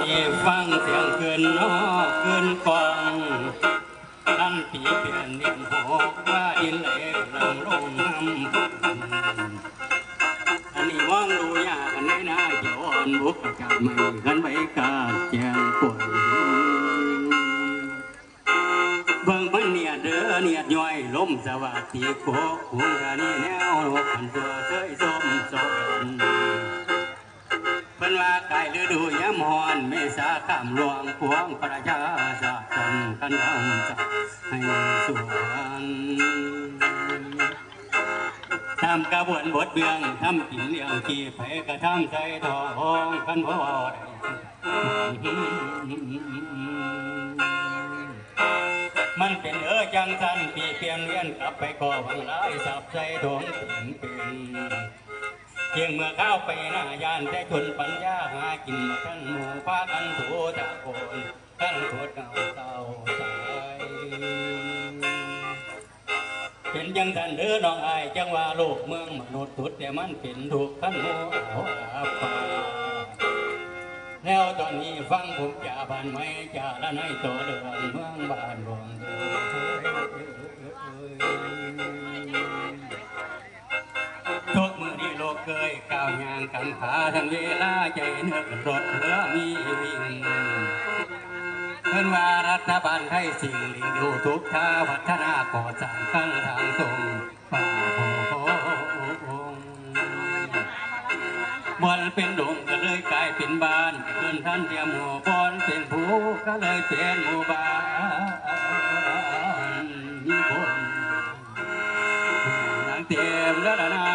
นี่ฟังเสียงเกินนอกเกินกวางท่นปีเปลี่ยนนียนหกว่าดินเหลกลำลงน้ำอันนี้มองดูยากอันนี้นะจะอ่อนบุกจับไม่กันไว้กาดแจงป่วยเบิ่งมันเนี่ยเด้อเนี่ยย่อยล้มสวัสดีโกคุงกะนี่แนวโลกขันตัวเสยสมสม เพิ่นว่าไก่ฤดูยามฮอนเมษาข้ามหลวงพวงประชาชาติกันทำจะให้สวนทำกระบวนบทเบืองทำกินเลี้ยงขี้ไผกระทำใส่ทองกันบ่ได้มันเป็นเออจังสันปีเปลี่ยนเวียนกลับไปก่อวังหลายสับใส่ดวงเป็นเป็น พียงเมื่อเข้าไปหน้ายานได้ชนปัญญาหากินมาทั้งหมู่พากันถูตะโกนทั้งโทษเก่าเต่าสายเป็นยังทันเด้อน้องอายจังว่าโลกเมืองมนุษย์ทุดแต่มันเป็นถูกขั้นโมเอาอาปาแล้วตอนนี้ฟังผมจ่าบ้านไหมจ่าละในตัวเดือนเมืองบ้านหลวงเด้อ เกยก้าวยางกันขาทั้งเวลาใจเนื้อรถเรือมีวิ่งเพิ่นว่ารัฐบาลให้สิ่งลิงดูทุกท่าพัฒนาก่อสร้างข้างทางตรงป่าโพบอลเป็นดงก็เลยกลายเป็นบ้านเกินท่านเดียมหมู่บอลเป็นผู้ก็เลยเป็นหมู่บ้านมีคนนางเต็มละละนา